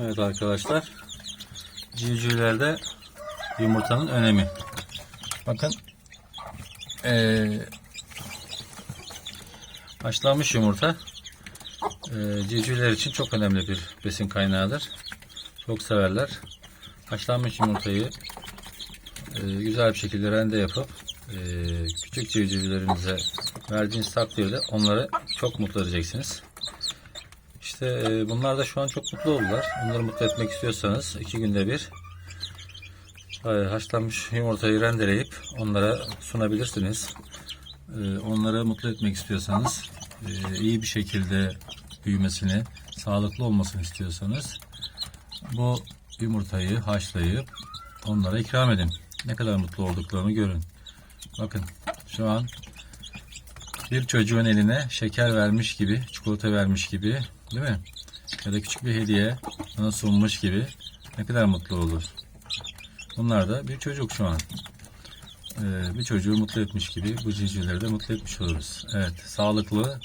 Evet arkadaşlar. Civcivlerde yumurtanın önemi. Bakın eee haşlanmış yumurta eee civcivler için çok önemli bir besin kaynağıdır. Çok severler. Haşlanmış yumurtayı eee, güzel bir şekilde rende yapıp eee, küçük civcivlerinize verdiğiniz takdirde onları çok mutlu edeceksiniz. İşte e, bunlar da şu an çok mutlu oldular. Onları mutlu etmek istiyorsanız iki günde bir e, haşlanmış yumurtayı rendeleyip onlara sunabilirsiniz. E, onları mutlu etmek istiyorsanız e, iyi bir şekilde büyümesini, sağlıklı olmasını istiyorsanız bu yumurtayı haşlayıp onlara ikram edin. Ne kadar mutlu olduklarını görün. Bakın şu an bir çocuğun eline şeker vermiş gibi, çikolata vermiş gibi, değil mi? Ya da küçük bir hediye ona sunmuş gibi ne kadar mutlu olur. Bunlar da bir çocuk şu an. Ee, bir çocuğu mutlu etmiş gibi bu civcivleri de mutlu etmiş oluruz. Evet, sağlıklı,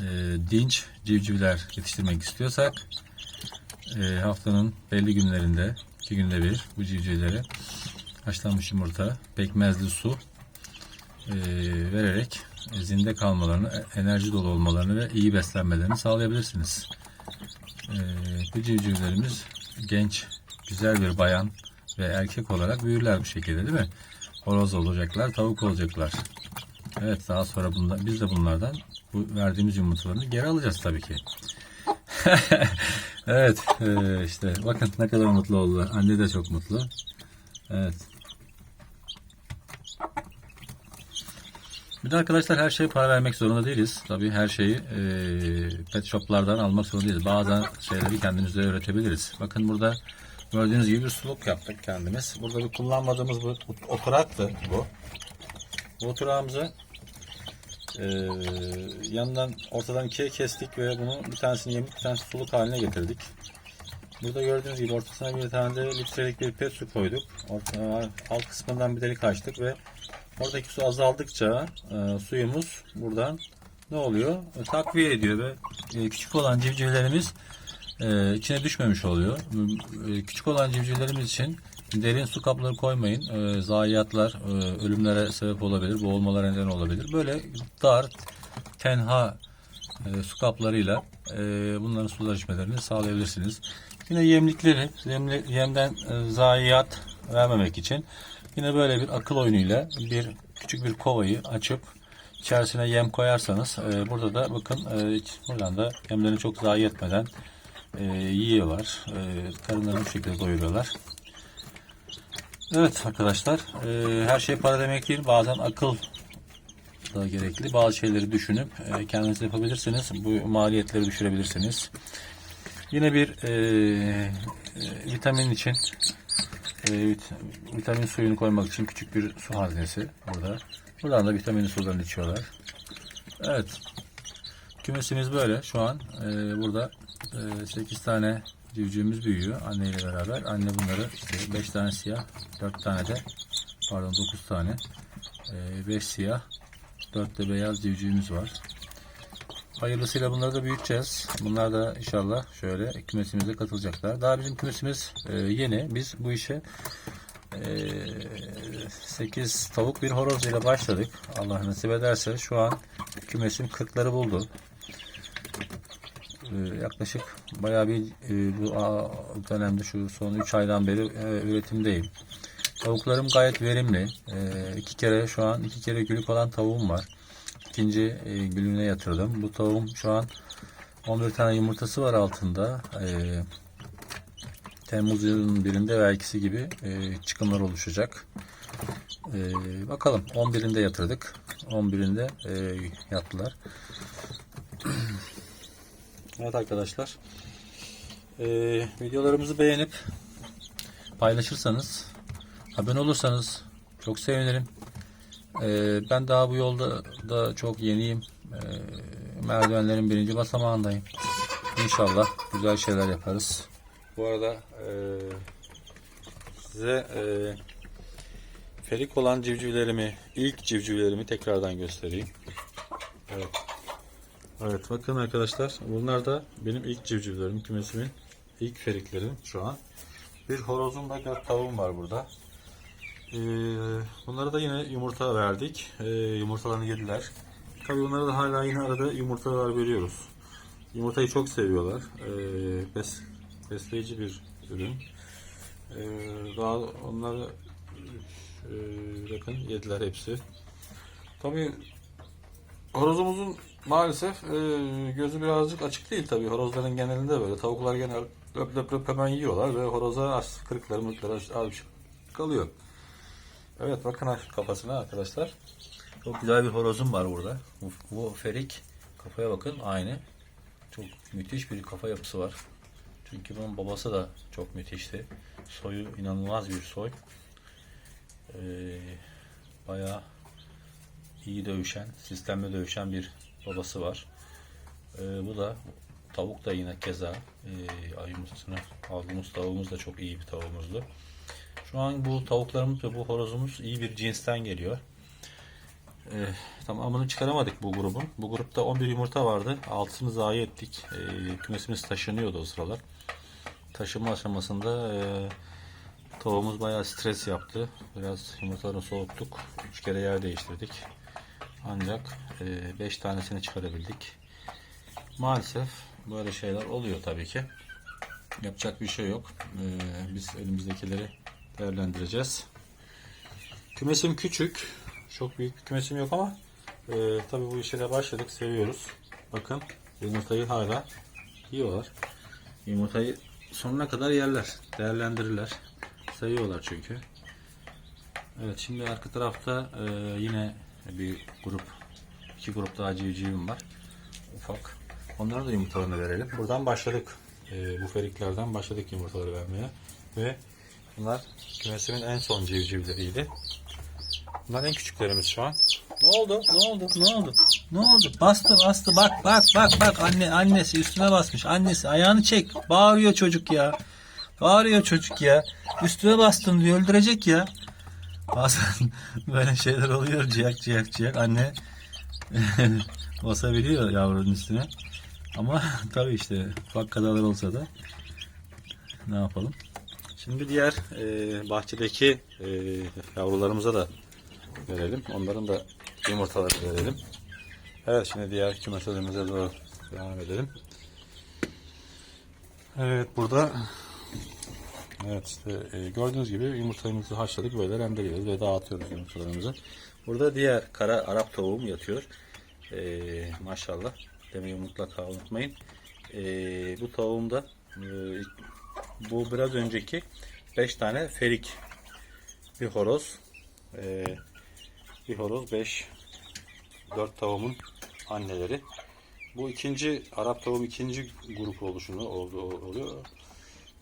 e, dinç civcivler yetiştirmek istiyorsak e, haftanın belli günlerinde, iki günde bir bu civcivlere haşlanmış yumurta, pekmezli su e, vererek zinde kalmalarını, e, enerji dolu olmalarını ve iyi beslenmelerini sağlayabilirsiniz. E, bu civcivlerimiz genç, güzel bir bayan ve erkek olarak büyürler bu şekilde değil mi? Horoz olacaklar, tavuk olacaklar. Evet daha sonra bunlar, biz de bunlardan bu verdiğimiz yumurtalarını geri alacağız tabii ki. evet e, işte bakın ne kadar mutlu oldular. Anne de çok mutlu. Evet. Bir de arkadaşlar her şeye para vermek zorunda değiliz. Tabii her şeyi e, pet shoplardan almak zorunda değiliz. Bazen şeyleri kendimiz de öğretebiliriz. Bakın burada gördüğünüz gibi bir suluk yaptık kendimiz. Burada bir kullanmadığımız bu oturaktı bu. Bu oturağımızı e, yandan ortadan ikiye kestik ve bunu bir tanesini yemlik bir tanesini suluk haline getirdik. Burada gördüğünüz gibi ortasına bir tane de litrelik bir pet su koyduk. Orta, alt kısmından bir delik açtık ve oradaki su azaldıkça e, suyumuz buradan ne oluyor? E, takviye ediyor ve e, küçük olan civcivlerimiz e, içine düşmemiş oluyor. E, küçük olan civcivlerimiz için derin su kapları koymayın. E, zayiatlar e, ölümlere sebep olabilir, boğulmalara neden olabilir. Böyle dar, tenha e, su kaplarıyla e, bunların sular içmelerini sağlayabilirsiniz. Yine yemlikleri, yemli, yemden e, zayiat vermemek için yine böyle bir akıl oyunuyla bir küçük bir kovayı açıp içerisine yem koyarsanız e, burada da bakın e, buradan da yemlerini çok zayi etmeden e, yiyorlar. E, karınlarını bu şekilde doyuruyorlar. Evet arkadaşlar e, her şey para demek değil. Bazen akıl da gerekli. Bazı şeyleri düşünüp e, kendiniz yapabilirsiniz. Bu maliyetleri düşürebilirsiniz. Yine bir e, e, vitamin için e, vit- vitamin suyunu koymak için küçük bir su haznesi burada. Buradan da vitaminli sularını içiyorlar. Evet. Kümesimiz böyle. Şu an e, burada e, 8 tane civcivimiz büyüyor anneyle beraber. Anne bunları işte 5 tane siyah, 4 tane de pardon 9 tane 5 siyah, 4 de beyaz civcivimiz var. Hayırlısıyla bunları da büyüteceğiz. Bunlar da inşallah şöyle kümesimize katılacaklar. Daha bizim kümesimiz e, yeni. Biz bu işe e, 8 tavuk bir horoz ile başladık. Allah nasip ederse şu an kümesim 40'ları buldu. E, yaklaşık bayağı bir e, bu dönemde şu son 3 aydan beri e, üretimdeyim. Tavuklarım gayet verimli. E, iki kere şu an iki kere gülük olan tavuğum var. İkinci e, gülüne yatırdım. Bu tavuğum şu an 11 tane yumurtası var altında. E, Temmuz yılının birinde ve ikisi gibi e, çıkımlar oluşacak. E, bakalım 11'inde yatırdık. 11'inde e, yattılar. evet arkadaşlar. E, videolarımızı beğenip paylaşırsanız abone olursanız çok sevinirim. Ee, ben daha bu yolda da çok yeniyim. Ee, merdivenlerin birinci basamağındayım. İnşallah güzel şeyler yaparız. Bu arada e, size e, ferik olan civcivlerimi, ilk civcivlerimi tekrardan göstereyim. Evet. Evet bakın arkadaşlar bunlar da benim ilk civcivlerim kümesimin. ilk feriklerim şu an. Bir horozum dört tavuğum var burada. Ee, bunlara da yine yumurta verdik. Ee, yumurtalarını yediler. Tabii onlara da hala yine arada yumurtalar veriyoruz. Yumurtayı çok seviyorlar. Ee, bes, besleyici bir ürün. Ee, daha onları e, bakın yediler hepsi. Tabii horozumuzun maalesef e, gözü birazcık açık değil tabii. Horozların genelinde böyle. Tavuklar genel löp löp löp hemen yiyorlar ve horoza az kırıkları mırıkları şey kalıyor. Evet bakın kafasına arkadaşlar. Çok güzel bir horozum var burada. Bu, ferik. Kafaya bakın aynı. Çok müthiş bir kafa yapısı var. Çünkü bunun babası da çok müthişti. Soyu inanılmaz bir soy. Ee, bayağı iyi dövüşen, sistemli dövüşen bir babası var. Ee, bu da tavuk da yine keza e, ayımızını aldığımız tavuğumuz da çok iyi bir tavuğumuzdu. Şu an bu tavuklarımız ve bu horozumuz iyi bir cinsten geliyor. Ee, tamamını çıkaramadık bu grubun. Bu grupta 11 yumurta vardı. Altısını zayi ettik. Ee, kümesimiz taşınıyordu o sıralar. Taşınma aşamasında e, tavuğumuz bayağı stres yaptı. Biraz yumurtalarını soğuttuk. 3 kere yer değiştirdik. Ancak 5 tanesini çıkarabildik. Maalesef böyle şeyler oluyor tabii ki. Yapacak bir şey yok. Ee, biz elimizdekileri değerlendireceğiz. Kümesim küçük. Çok büyük bir kümesim yok ama e, tabii bu işe de başladık. Seviyoruz. Bakın yumurtayı hala yiyorlar. Yumurtayı sonuna kadar yerler. Değerlendirirler. Seviyorlar çünkü. Evet şimdi arka tarafta e, yine bir grup iki grup daha civcivim var. Ufak. Onlara da yumurtalarını verelim. Buradan başladık. E, bu feriklerden başladık yumurtaları vermeye. Ve bunlar kümesimin en son civcivleriydi. Bunlar en küçüklerimiz şu an. Ne oldu? Ne oldu? Ne oldu? Ne oldu? Bastı bastı. Bak bak bak bak anne annesi üstüne basmış. Annesi ayağını çek. Bağırıyor çocuk ya. Bağırıyor çocuk ya. Üstüne bastın diyor öldürecek ya. Bazen böyle şeyler oluyor ciyak ciyak ciyak. Anne basabiliyor yavrunun üstüne. Ama tabii işte ufak kazalar olsa da ne yapalım. Şimdi diğer e, bahçedeki e, yavrularımıza da verelim. Onların da yumurtalarını verelim. Evet şimdi diğer kümeselerimize doğru devam edelim. Evet burada Evet işte e, gördüğünüz gibi yumurtalarımızı haşladık böyle rendeliyoruz ve dağıtıyoruz yumurtalarımızı. Burada diğer kara Arap tavuğum yatıyor. E, maşallah demeyi mutlaka unutmayın. E, bu tavuğumda e, bu biraz önceki 5 tane ferik bir horoz e, bir horoz 5 4 tavuğumun anneleri. Bu ikinci Arap tavuğum ikinci grup oluşunu oldu oluyor.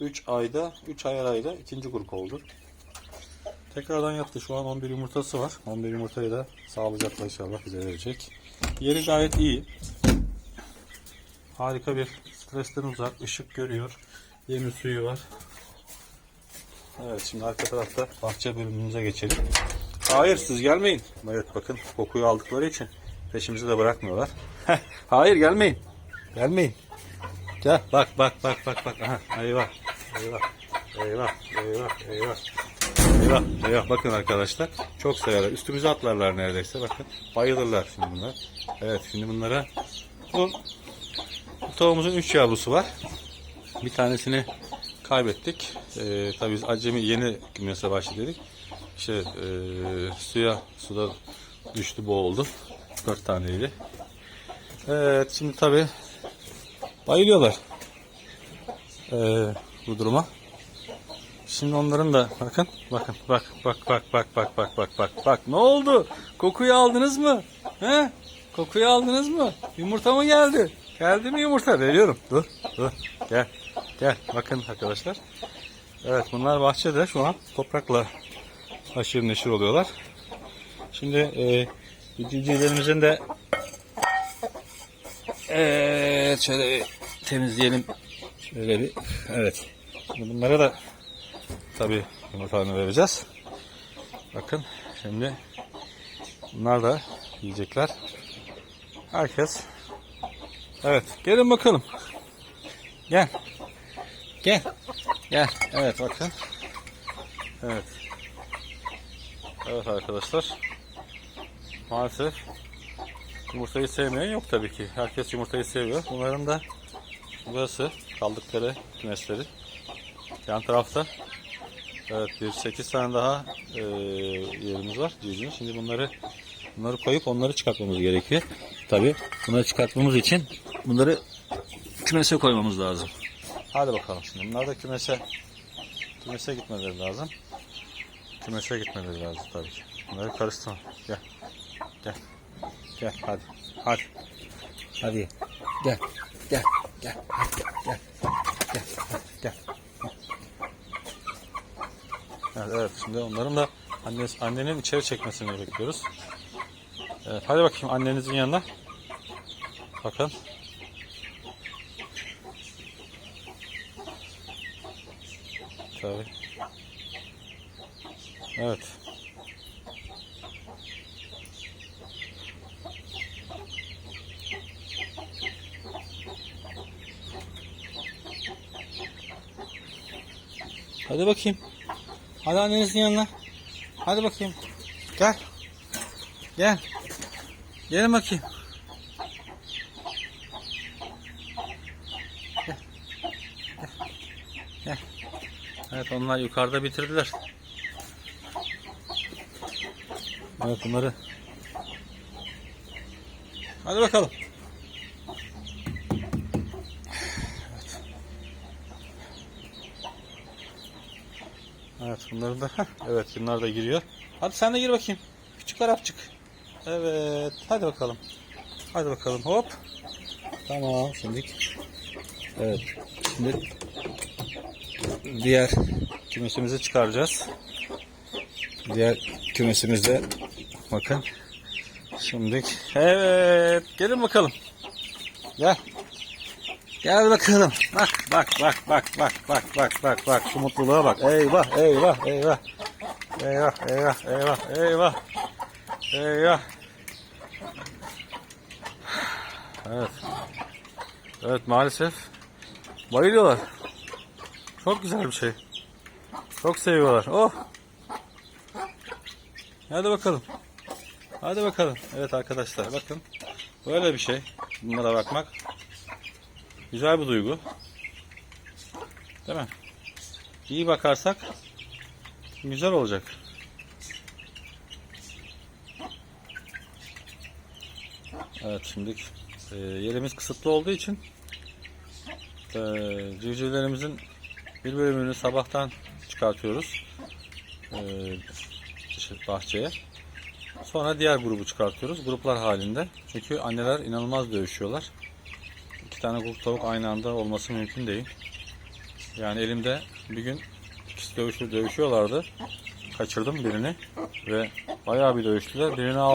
3 ayda 3 ay arayla ikinci grup oldu. Tekrardan yaptı. Şu an 11 yumurtası var. 11 yumurtayı da sağlıcakla inşallah bize verecek. Yeri gayet iyi. Harika bir stresten uzak. ışık görüyor. Yemi suyu var. Evet şimdi arka tarafta bahçe bölümümüze geçelim. Hayır siz gelmeyin. Evet bakın kokuyu aldıkları için peşimizi de bırakmıyorlar. Hayır gelmeyin. Gelmeyin. Gel bak bak bak bak bak. Aha, eyvah. Eyvah. Eyvah. Eyvah. Eyvah. Eyvah. Eyvah. Bakın arkadaşlar. Çok severler. Üstümüze atlarlar neredeyse. Bakın. Bayılırlar şimdi bunlar. Evet şimdi bunlara bu, bu tavuğumuzun 3 yavrusu var. Bir tanesini kaybettik. Ee, tabii biz acemi yeni kümese başladık. İşte e, suya suda düştü boğuldu. Dört taneydi. Evet şimdi tabii bayılıyorlar ee, bu duruma. Şimdi onların da bakın bakın bak bak bak bak bak bak bak bak bak ne oldu? Kokuyu aldınız mı? He? Kokuyu aldınız mı? Yumurta mı geldi? Geldi mi yumurta? Veriyorum. Dur dur gel gel bakın arkadaşlar. Evet bunlar bahçede şu an toprakla haşır neşir oluyorlar. Şimdi e, civcivlerimizin de Evet şöyle bir temizleyelim. Şöyle bir evet. Şimdi bunlara da tabi yumurtalarını vereceğiz. Bakın şimdi bunlar da yiyecekler. Herkes Evet gelin bakalım. Gel. Gel. Gel. Evet bakın. Evet. Evet arkadaşlar. Maalesef yumurtayı sevmeyen yok tabii ki. Herkes yumurtayı seviyor. Bunların da burası kaldıkları kümesleri. Yan tarafta evet bir 8 tane daha e, yerimiz var civcivin. Şimdi bunları bunları koyup onları çıkartmamız gerekiyor. Tabii bunları çıkartmamız için bunları kümese koymamız lazım. Hadi bakalım şimdi. Bunlar da kümese kümese gitmeleri lazım. Kümese gitmeleri lazım tabii ki. Bunları karıştırma. Gel. Gel. Gel hadi. Hadi. Hadi. Gel. Gel. Gel. Hadi. Gel. Gel. Hadi. Gel. Evet, evet şimdi onların da annesi, annenin içeri çekmesini bekliyoruz. Evet, hadi bakayım annenizin yanına. Bakın. Tabii. Evet. Hadi bakayım. Hadi annenizin yanına. Hadi bakayım. Gel. Gel. Gelin bakayım. Gel. Gel. Gel. Evet onlar yukarıda bitirdiler. Evet bunları. Hadi bakalım. Evet bunların da evet bunlar da giriyor. Hadi sen de gir bakayım. Küçük Arapçık. Evet hadi bakalım. Hadi bakalım hop. Tamam şimdi. Evet şimdi diğer kümesimizi çıkaracağız. Diğer kümesimizde bakın. Şimdi evet gelin bakalım. Gel. Gel bakalım. Bak bak bak bak bak bak bak bak bak şu mutluluğa bak. Eyvah eyvah eyvah. Eyvah eyvah eyvah eyvah. Eyvah. Evet. Evet maalesef bayılıyorlar. Çok güzel bir şey. Çok seviyorlar. Oh. Hadi bakalım. Hadi bakalım. Evet arkadaşlar bakın. Böyle bir şey. Bunlara bakmak. Güzel bir duygu. Değil mi? İyi bakarsak güzel olacak. Evet şimdi e, yerimiz kısıtlı olduğu için e, civcivlerimizin bir bölümünü sabahtan çıkartıyoruz e, bahçeye. Sonra diğer grubu çıkartıyoruz gruplar halinde. Çünkü anneler inanılmaz dövüşüyorlar. İki tane grup tavuk aynı anda olması mümkün değil. Yani elimde bir gün ikisi dövüşü, dövüşüyorlardı. Kaçırdım birini ve bayağı bir dövüştüler. Birini aldım.